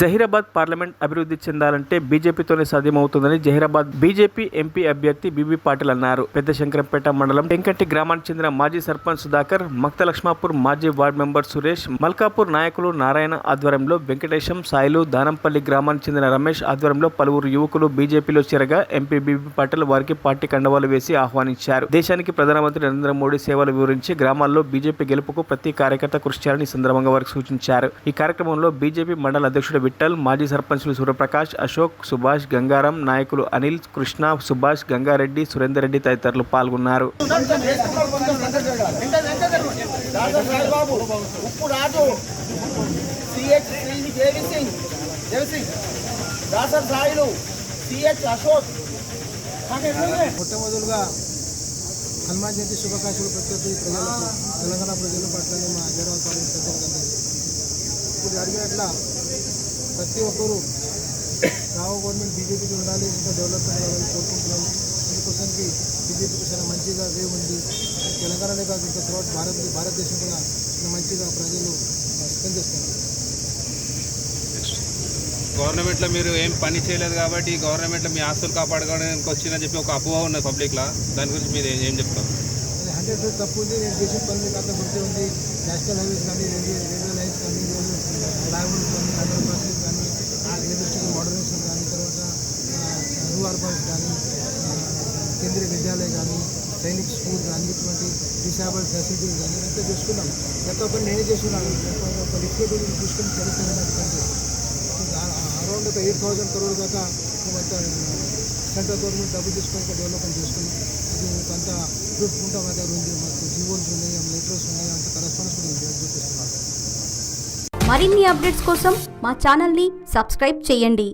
Zaheerabad parliament అభివృద్ధి చెందాలంటే బీజేపీతోనే సాధ్యమవుతుందని జహీరాబాద్ బీజేపీ ఎంపీ అభ్యర్థి బీబీ పాటిల్ అన్నారు. పెద్ద శంకరంపేట మండలం వెంకటి గ్రామానికి చెందిన మాజీ సర్పంచ్ సుధాకర్ మక్త లక్ష్మాపూర్ మాజీ వార్డు మెంబర్ సురేష్ మల్కాపూర్ నాయకులు నారాయణ ఆధ్వర్యంలో వెంకటేశం సాయిలు దానంపల్లి గ్రామానికి చెందిన రమేష్ ఆధ్వర్యంలో పలువురు యువకులు బీజేపీలో చేరగా ఎంపీ బీబీ పాటిల్ వారికి పార్టీ కండవాలు వేసి ఆహ్వానించారు. దేశానికి ప్రధానమంత్రి నరేంద్ర మోడీ సేవలు వివరించి గ్రామాల్లో బీజేపీ గెలుపుకు ప్రతి కార్యకర్త కృషి చేయాలని సందర్భంగా వారికి సూచించారు. ఈ కార్యక్రమంలో బీజేపీ మండల అధ్యక్షుడు విఠల్ మాజీ సర్పంచులు సూర్యప్రకాష్ అశోక్ సుభాష్ గంగారం నాయకులు అనిల్ కృష్ణ సుభాష్ గంగారెడ్డి సురేందర్ రెడ్డి తదితరులు పాల్గొన్నారు. మొట్టమొదలుగా హనుమాన్ జయంతి శుభాకాంక్షలు ప్రతి ఒక్క ప్రజలకు తెలంగాణ ప్రజల పట్ల మా హైదరాబాద్ పార్టీ ప్రజలకు ఇప్పుడు జరిగినట్ల ప్రతి ఒక్కరూ రావు గవర్నమెంట్ బీజేపీకి ఉండాలి ఇంకా డెవలప్మెంట్ అవ్వాలని కోరుకుంటున్నాను అందుకోసానికి బీజేపీకి చాలా మంచిగా వేవ్ ఉంది. తెలంగాణనే కాదు ఇంకా తర్వాత భారత భారతదేశం కూడా మంచిగా ప్రజలు స్పెండ్ చేస్తున్నారు. గవర్నమెంట్లో మీరు ఏం పని చేయలేదు కాబట్టి గవర్నమెంట్లో మీ ఆస్తులు కాపాడుకోవడానికి వచ్చిందని చెప్పి ఒక అపోహ ఉన్నది పబ్లిక్లో. దాని గురించి మీరు ఏం- ఏం చెప్తారు? హండ్రెడ్ తప్పు ఉంది. నేను చేసిన పనులు కాక గుర్తు ఉంది. నేషనల్ హైవేస్ కానీ రైల్వే రైల్వే లైన్స్ కానీ రైల్వే ఫ్లైఓవర్స్ కానీ అండర్ పాసెస్ కానీ ఇండస్ట్రియల్ మోడర్నేషన్ కానీ తర్వాత రూ కానీ కేంద్రీయ విద్యాలయం కానీ సైనిక్ స్కూల్ కానీ ఇటువంటి డిసాబుల్ ఫెసిలిటీస్ కానీ అంతా చూసుకున్నాం. గత పని నేనే చేస్తున్నాను. ఒక లిక్విడ్ చూసుకుని తెలుస్తుంది అరౌండ్ ఒక ఎయిట్ థౌసండ్ కరోడ్ దాకా సెంట్రల్ గవర్నమెంట్ డబ్బు తీసుకొని ఇక్కడ డెవలప్మెంట్ చేసుకుని అది కొంత అంతా ఉంటాం మా దగ్గర ఉంది. మాకు జీవోన్స్ ఉన్నాయి లెటర్స్ ఉన్నాయి అంత కరెస్పాన్స్ కూడా మరిన్ని అప్డేట్స్ కోసం మా ఛానల్ని సబ్స్క్రైబ్ చేయండి.